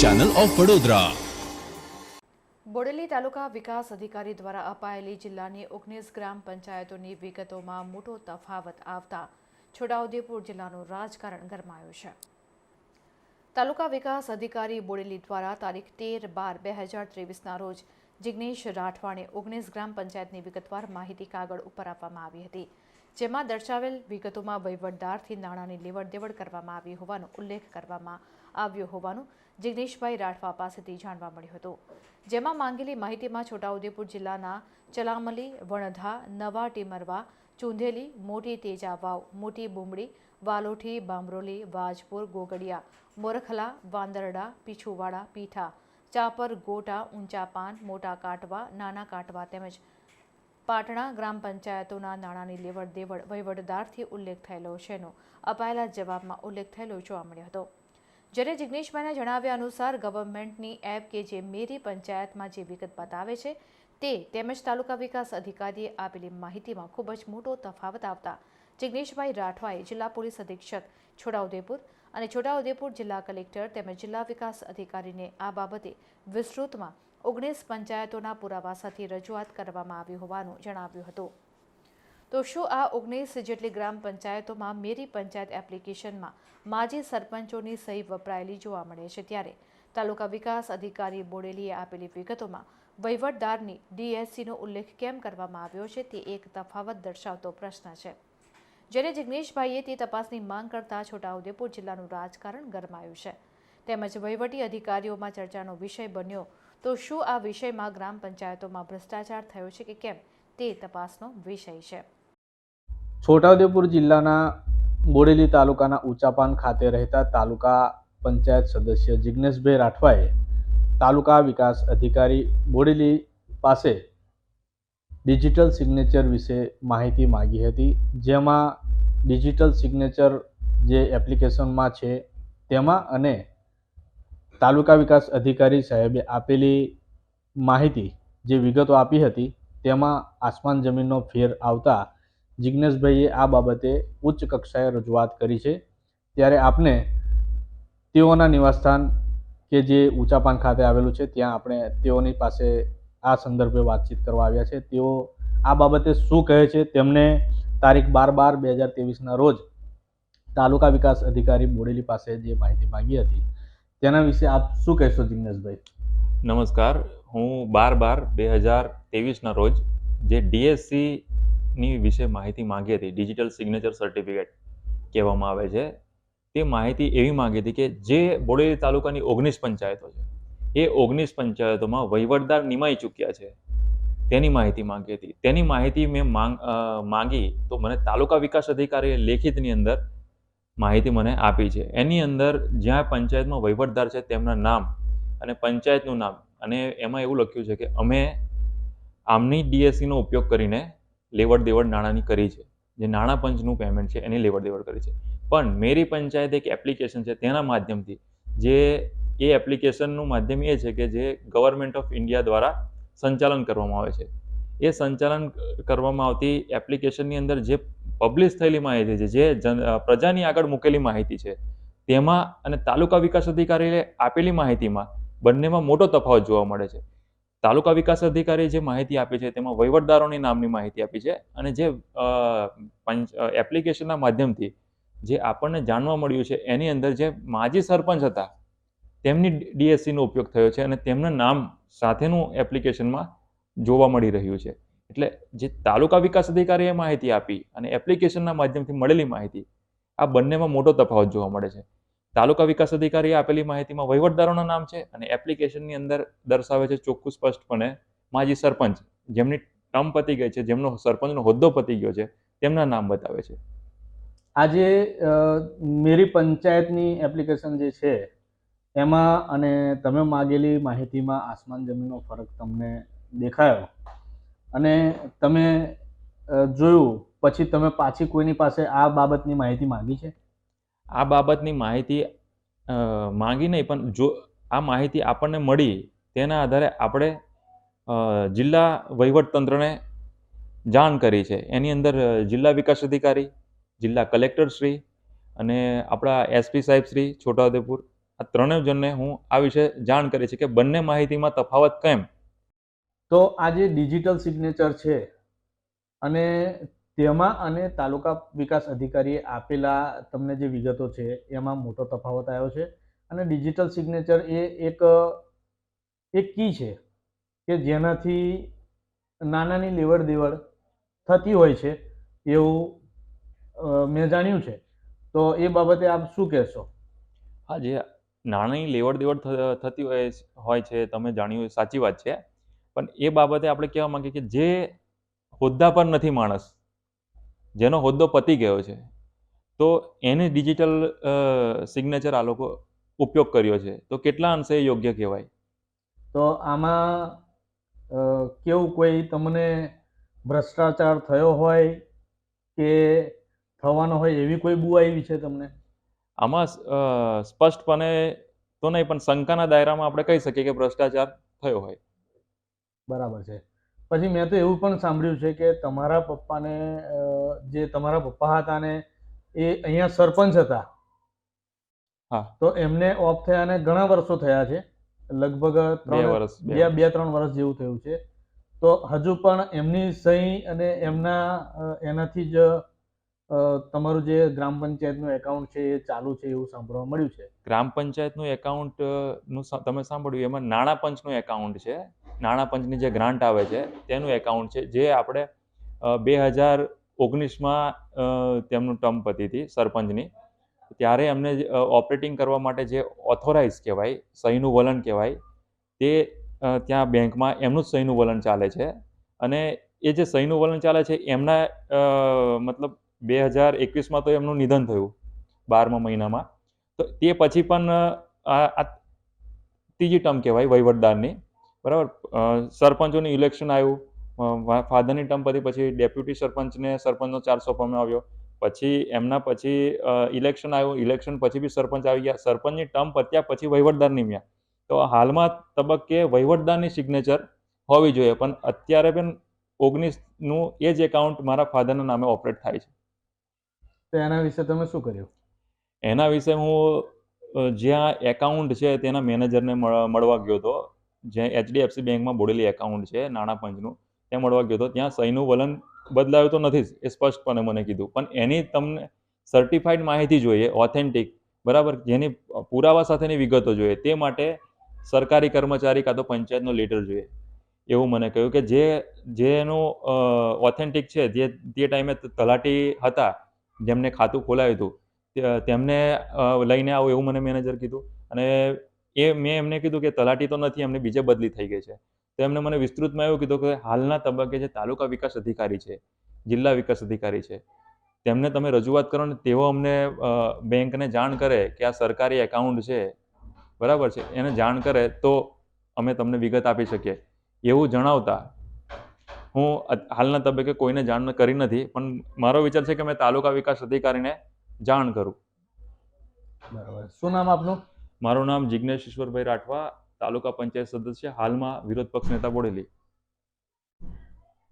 Channel of Vadodara Bodeli તાલુકા વિકાસ અધિકારી દ્વારા અપાયેલી જિલ્લાની ઓગણીસ ગ્રામ પંચાયતોની વિગતોમાં મોટો તફાવત આવતા છોટાઉદેપુર જિલ્લાનું રાજકારણ ગરમાયું છે. તાલુકા વિકાસ અધિકારી બોડેલી દ્વારા તારીખ તેર બાર બે હજાર ત્રેવીસના રોજ જિગ્નેશ રાઠવાને ઓગણીસ ગ્રામ પંચાયતની વિગતવાર માહિતી કાગળ ઉપર આપવામાં આવી હતી, જેમાં દર્શાવેલ વિગતોમાં વહીવટદારથી નાણાંની લેવડ દેવડ કરવામાં આવી હોવાનો ઉલ્લેખ કરવામાં આવ્યો હોવાનું જિગ્નેશભાઈ રાઠવા પાસેથી જાણવા મળ્યું હતું. જેમાં માંગેલી માહિતીમાં છોટાઉદેપુર જિલ્લાના ચલામલી, વણધા, નવા ટીમરવા, ચુંધેલી, મોટી તેજા વાવ, મોટી બુમડી, વાલોઠી, બામરોલી, વાજપુર, ગોગડિયા, મોરખલા, વાંદરડા, પીછુવાડા, પીઠા, ચાપર, ગોટા, ઊંચા પાન, મોટા કાટવા, નાના કાટવા તેમજ પાટણા ગ્રામ પંચાયતોના નાણાંની લેવડ દેવડ વહીવટદારથી ઉલ્લેખ થયેલો છેનો અપાયેલા જવાબમાં ઉલ્લેખ થયેલો જોવા મળ્યો હતો. જ્યારે જિગ્નેશભાઈના જણાવ્યા અનુસાર ગવર્મેન્ટની એપ કે જે મેરી પંચાયતમાં જે વિગત બતાવે છે, તે તેમજ તાલુકા વિકાસ અધિકારીએ આપેલી માહિતીમાં ખૂબ જ મોટો તફાવત આવતા જિગ્નેશભાઈ રાઠવાએ જિલ્લા પોલીસ અધિક્ષક છોટાઉદેપુર અને છોટાઉદેપુર જિલ્લા કલેક્ટર તેમજ જિલ્લા વિકાસ અધિકારીને આ બાબતે વિસ્તૃતમાં ઓગણીસ પંચાયતોના પુરાવા સાથે રજૂઆત કરવામાં આવી હોવાનું જણાવ્યું હતું. તો શું આ ઓગણીસ જેટલી ગ્રામ પંચાયતોમાં મેરી પંચાયત એપ્લિકેશનમાં માજી સરપંચોની સહી વપરાયેલી જોવા મળે છે ત્યારે તાલુકા વિકાસ અધિકારી બોડેલીએ આપેલી વિગતોમાં વહીવટદારની ડીએસસીનો ઉલ્લેખ કેમ કરવામાં આવ્યો છે તે એક તફાવત દર્શાવતો પ્રશ્ન છે. જ્યારે જિગ્નેશભાઈએ તે તપાસની માંગ કરતા છોટાઉદેપુર જિલ્લાનું રાજકારણ ગરમાયું છે. તેમજ વહીવટી અધિકારીઓમાં ચર્ચાનો વિષય બન્યો તો શું આ વિષયમાં ગ્રામ પંચાયતોમાં ભ્રષ્ટાચાર થયો છે કે કેમ તે તપાસનો વિષય છે. છોટાઉદેપુર જિલ્લાના બોડેલી તાલુકાના ઊંચાપાન ખાતે રહેતા તાલુકા પંચાયત સદસ્ય જિજ્ઞેશભાઈ રાઠવાએ તાલુકા વિકાસ અધિકારી બોડેલી પાસે ડિજિટલ સિગ્નેચર વિશે માહિતી માગી હતી. જેમાં ડિજિટલ સિગ્નેચર જે એપ્લિકેશનમાં છે તેમાં અને તાલુકા વિકાસ અધિકારી સાહેબે આપેલી માહિતી જે વિગતો આપી હતી તેમાં આસમાન જમીનનો ફેર આવતા જિજ્ઞેશભાઈએ આ બાબતે ઉચ્ચ કક્ષાએ રજૂઆત કરી છે. ત્યારે આપને તેઓના નિવાસસ્થાન કે જે ઊંચાપાન ખાતે આવેલું છે, ત્યાં આપણે તેઓની પાસે આ સંદર્ભે વાતચીત કરવા આવ્યા છે. તેઓ આ બાબતે શું કહે છે, તેમને તારીખ બાર બાર બે હજાર ત્રેવીસના રોજ તાલુકા વિકાસ અધિકારી બોડેલી પાસે જે માહિતી માંગી હતી, તેના વિશે આપ શું કહેશો જિગ્નેશભાઈ નમસ્કાર. હું બાર બાર બે હજાર ત્રેવીસના રોજ જે ડીએસસીની વિશે માહિતી માંગી હતી. ડિજિટલ સિગ્નેચર સર્ટિફિકેટ કહેવામાં આવે છે. તે માહિતી એવી માંગી હતી કે જે બોડેલી તાલુકાની ઓગણીસ પંચાયતો છે. એ ઓગણીસ પંચાયતોમાં વહીવટદાર નિમાઈ ચૂક્યા છે. તેની માહિતી માંગી હતી. તેની માહિતી મેં માંગ માંગી તો મને તાલુકા વિકાસ અધિકારીએ લેખિતની અંદર માહિતી મને આપી છે. એની અંદર જ્યાં પંચાયતમાં વહીવટદાર છે તેમના નામ અને પંચાયતનું નામ અને એમાં એવું લખ્યું છે કે અમે આમની ડીએસસીનો ઉપયોગ કરીને લેવડ દેવડ નાણાંની કરી છે. જે નાણાં પંચનું પેમેન્ટ છે, એની લેવડ દેવડ કરી છે. પણ મેરી પંચાયત એક એપ્લિકેશન છે, તેના માધ્યમથી. જે, એ એપ્લિકેશનનું માધ્યમ એ છે કે જે ગવર્મેન્ટ ઓફ ઇન્ડિયા દ્વારા સંચાલન કરવામાં આવે છે. એ સંચાલન કરવામાં આવતી એપ્લિકેશનની અંદર જે પબ્લિશ થયેલી માહિતી છે, જે જન, પ્રજાની આગળ મૂકેલી માહિતી છે, તેમાં અને તાલુકા વિકાસ અધિકારીએ આપેલી માહિતીમાં બંનેમાં મોટો તફાવત જોવા મળે છે. તાલુકા વિકાસ અધિકારી જે માહિતી આપી છે, તેમાં વહીવટદારોની નામની માહિતી આપી છે અને જે પંચ એપ્લિકેશનના માધ્યમથી જે આપણને જાણવા મળ્યું છે, એની અંદર જે માજી સરપંચ હતા, તેમની ડીએસસીનો ઉપયોગ થયો છે અને તેમના નામ સાથેનું એપ્લિકેશનમાં જોવા મળી રહ્યું છે. એટલે જે તાલુકા વિકાસ અધિકારીએ માહિતી આપી અને એપ્લિકેશનના માધ્યમથી મળેલી માહિતી, આ બંનેમાં મોટો તફાવત જોવા મળે છે. તાલુકા વિકાસ અધિકારીએ આપેલી માહિતીમાં વહીવટદારોના નામ છે અને એપ્લિકેશનની અંદર દર્શાવે છે ચોખ્ખું સ્પષ્ટપણે માજી સરપંચ, જેમની ટર્મ પતી ગઈ છે, જેમનો સરપંચનો હોદ્દો પતી ગયો છે, તેમના નામ બતાવે છે. આજે મેરી પંચાયતની એપ્લિકેશન જે છે, એમાં અને તમે માગેલી માહિતીમાં આસમાન જમીનનો ફરક તમને દેખાયો. અને તમે જોયું, પછી તમે પાછી કોઈની પાસે આ બાબતની માહિતી માંગી છે? આ બાબતની માહિતી માંગી નહીં, પણ જો આ માહિતી આપણને મળી, તેના આધારે આપણે જિલ્લા વહીવટતંત્રને જાણ કરી છે. એની અંદર જિલ્લા વિકાસ અધિકારી, જિલ્લા કલેક્ટર શ્રી અને આપણા એસપી સાહેબ શ્રી છોટાઉદેપુર, આ ત્રણેય જણને હું આ વિશે જાણ કરી છે કે બંને માહિતીમાં તફાવત કેમ? તો આ જે ડિજિટલ સિગ્નેચર છે અને તેમાં અને તાલુકા વિકાસ અધિકારીએ આપેલા તમને જે વિગતો છે, એમાં મોટો તફાવત આવ્યો છે. અને ડિજિટલ સિગ્નેચર એ એક એક કી છે કે જેનાથી નાનાની લેવડ દેવડ થતી હોય છે એવું મેં જાણ્યું છે. તો એ બાબતે આપ શું કહેશો? હા, જે નાણાંની લેવડ દેવડ થતી હોય હોય છે, તમે જાણ્યું સાચી વાત છે. પણ એ બાબતે આપણે કહેવા માંગીએ કે જે હોદ્દા પર નથી માણસ જેનો હોદ્દો પતી ગયો છે તો એને ડિજિટલ સિગ્નેચર આ લોકો ઉપયોગ કર્યો છે. તો કેટલા અંશે યોગ્ય કહેવાય? તો આમાં કેવું કોઈ તમને ભ્રષ્ટાચાર થયો હોય કે થવાનો હોય એવી કોઈ બુઆ આવી છે તમને? આમાં સ્પષ્ટપણે તો નહીં પણ શંકાના દાયરામાં આપણે કહી શકીએ કે ભ્રષ્ટાચાર થયો હોય. બરાબર છે. પછી મેં તો એવું પણ સાંભળ્યું છે કે તમારા પપ્પાને જે તમારા પપ્પા હતા ને એ અહીંયા સરપંચ હતા. હા. તો એમને ઓફ થયા ને ઘણા વર્ષો થયા છે. લગભગ બે ત્રણ વર્ષ બે બે બે ત્રણ વર્ષ જેવું થયું છે. તો હજુ પણ એમની સહી અને એમના એનાથી જ તમારું જે ગ્રામ પંચાયતનું એકાઉન્ટ છે એ ચાલુ છે એવું સાંભળવા મળ્યું છે. ગ્રામ પંચાયતનું એકાઉન્ટનું તમે સાંભળ્યું એમાં નાણાં પંચનું એકાઉન્ટ છે. નાણાં પંચની જે ગ્રાન્ટ આવે છે, તેનું એકાઉન્ટ છે, જે આપણે બે હજાર ઓગણીસમાં તેમનું ટર્મ પતી હતી, સરપંચની. ત્યારે એમને ઓપરેટિંગ કરવા માટે જે ઓથોરાઇઝ કહેવાય, સહીનું વલણ કહેવાય, તે ત્યાં બેંકમાં એમનું જ સહીનું વલણ ચાલે છે. અને એ જે સહીનું વલણ ચાલે છે, એમના મતલબ બે હજાર એકવીસમાં તો એમનું નિધન થયું, બારમા મહિનામાં. તો તે પછી પણ આ ત્રીજી ટર્મ કહેવાય, વહીવટદારની. બરાબર? સરપંચોની ઇલેક્શન આવ્યું. ફાધરની ટર્મ પછી પછી ડેપ્યુટી સરપંચને સરપંચનો ચાર્જ સોંપવામાં આવ્યો. પછી એમના પછી ઇલેક્શન આવ્યું. ઇલેક્શન પછી બી સરપંચ આવી ગયા. સરપંચની ટર્મ પત્યા પછી વહીવટદાર નિમ્યા. તો હાલમાં તબક્કે વહીવટદારની સિગ્નેચર હોવી જોઈએ. પણ અત્યારે પણ ઓગણીસનું એ જ એકાઉન્ટ મારા ફાધરના નામે ઓપરેટ થાય છે. તો એના વિશે તમે શું કર્યું? એના વિશે હું જ્યાં એકાઉન્ટ છે તેના મેનેજરને મળવા ગયો હતો. જ્યાં એચડીએફસી બેંકમાં બોડેલી એકાઉન્ટ છે, નાણાં પંચનું ત્યાં મળવા ગયો હતો. ત્યાં સહીનું વલણ બદલાયું તો નથી જ, એ સ્પષ્ટપણે મને કીધું. પણ એની તમને સર્ટિફાઈડ માહિતી જોઈએ ઓથેન્ટિક બરાબર? જેની પુરાવા સાથેની વિગતો જોઈએ, તે માટે સરકારી કર્મચારી કાં તો પંચાયતનો લેટર જોઈએ. એવું મને કહ્યું કે જે, જેનું ઓથેન્ટિક છે, જે તે ટાઈમે તલાટી હતા, જેમને ખાતું ખોલાવ્યું હતું તેમને લઈને આવો એવું મને મેનેજર કીધું. અને એ મેં એમને કીધું કે તલાટી તો નથી, એમને બીજે બદલી થઈ ગઈ છે. તો એમને મને વિસ્તૃતમાં એવું કીધું કે હાલના તબક્કે જે તાલુકા વિકાસ અધિકારી છે, જિલ્લા વિકાસ અધિકારી છે, તેમને તમે રજૂઆત કરો ને તેઓ અમને બેંકને જાણ કરે કે આ સરકારી એકાઉન્ટ છે, બરાબર છે, એને જાણ કરે તો અમે તમને વિગત આપી શકીએ. એવું જણાવતા હું હાલના તબક્કે કોઈને જાણ કરી નથી, પણ મારો વિચાર છે કે મેં તાલુકા વિકાસ અધિકારીને જાણ કરું. બરાબર. શું નામ આપનું? મારું નામ જિજ્ઞેશ ઈશ્વરભાઈ રાઠવા તાલુકા પંચાયત સદસ્ય હાલમાં વિરોધ પક્ષ નેતા બોડેલી.